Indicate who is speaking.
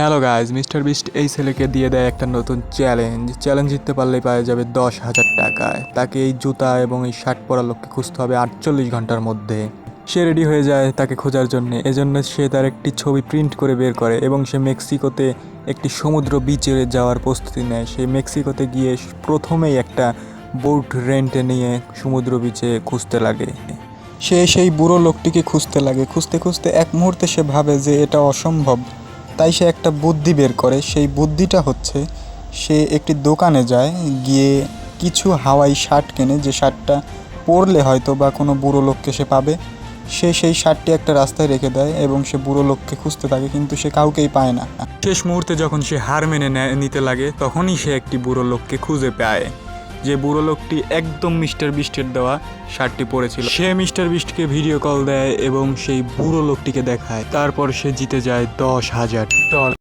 Speaker 1: Hello guys mister beast এই ছেলেকে দিয়ে দেয় একটা নতুন চ্যালেঞ্জ চ্যালেঞ্জ জিততে পারলেই পাওয়া যাবে দশ হাজার টাকায়। তাকে এই জুতা এবং এই শার্ট পরা লোককে খুঁজতে হবে আটচল্লিশ ঘণ্টার মধ্যে। সে রেডি হয়ে যায় তাকে খোঁজার জন্য। এজন্য সে তার একটি ছবি প্রিন্ট করে বের করে এবং সে মেক্সিকোতে একটি সমুদ্র বিচে যাওয়ার প্রস্তুতি নেয়। সে মেক্সিকোতে গিয়ে প্রথমেই একটা বোট রেন্টে নিয়ে সমুদ্র বিচে খুঁজতে লাগে। সে সেই বুড়ো লোকটিকে খুঁজতে লাগে। খুঁজতে খুঁজতে এক মুহূর্তে সে ভাবে যে এটা অসম্ভব। তাই সে একটা বুদ্ধি বের করে। সেই বুদ্ধিটা হচ্ছে, সে একটি দোকানে যায়, গিয়ে কিছু হাওয়াই শার্ট কেনে, যে শার্টটা পরলে হয়তো বা কোনো বুড়ো লোককে সে পাবে। সে সেই শার্টটি একটা রাস্তায় রেখে দেয় এবং সে বুড়ো লোককে খুঁজতে থাকে, কিন্তু সে কাউকেই পায় না। শেষ মুহূর্তে যখন সে হার মেনে নিতে লাগে, তখনই সে একটি বুড়ো লোককে খুঁজে পায়। যে বুড়ো লোকটি একদম মিস্টার বিস্টের দেওয়া শার্টটি পরেছিল। সে মিস্টার বিস্টকে ভিডিও কল দেয় এবং সেই বুড়ো লোকটিকে দেখায়। তারপর সে জিতে যায় দশ হাজার ডলার।